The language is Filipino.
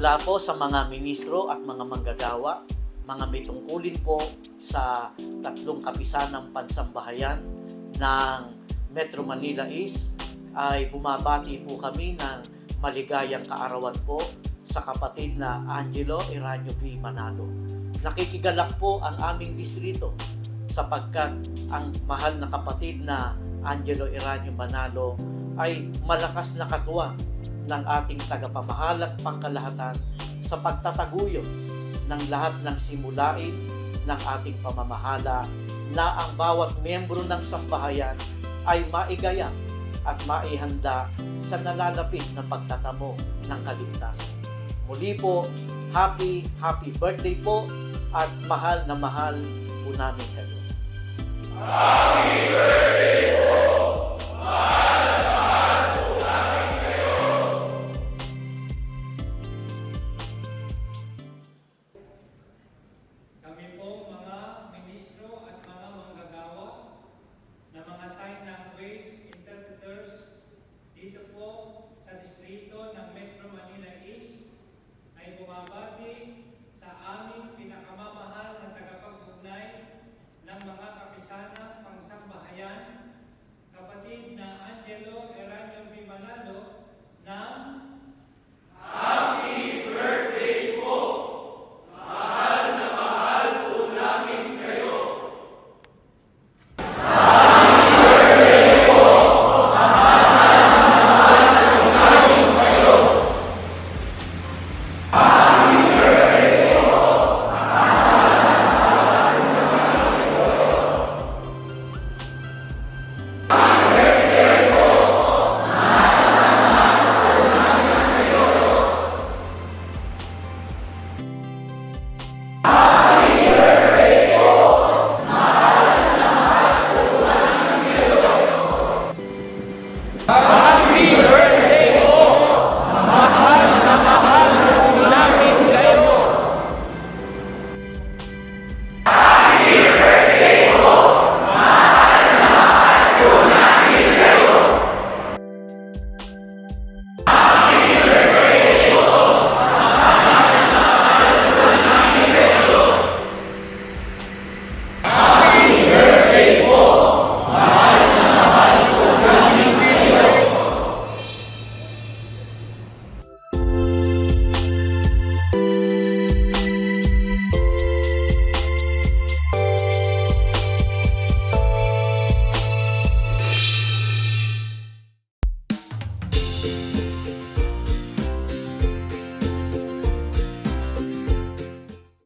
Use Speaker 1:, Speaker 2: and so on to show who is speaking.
Speaker 1: sa mga ministro at mga manggagawa, mga may tungkulin po sa tatlong kapisanang pansambahayan ng Metro Manila East ay bumabati po kami ng maligayang kaarawan po sa kapatid na Angelo Eranio B. Manalo. Nakikigalak po ang aming distrito sapagkat ang mahal na kapatid na Angelo Eranio Manalo ay malakas na katuwang ng ating tagapamahalang pangkalahatan sa pagtataguyod ng lahat ng simulain ng ating pamamahala na ang bawat miyembro ng sambahayan ay maigaya at maihanda sa nalalapit na pagtatamo ng kaligtasan. Muli po, happy, happy birthday po at mahal na mahal po namin kayo.
Speaker 2: Happy birthday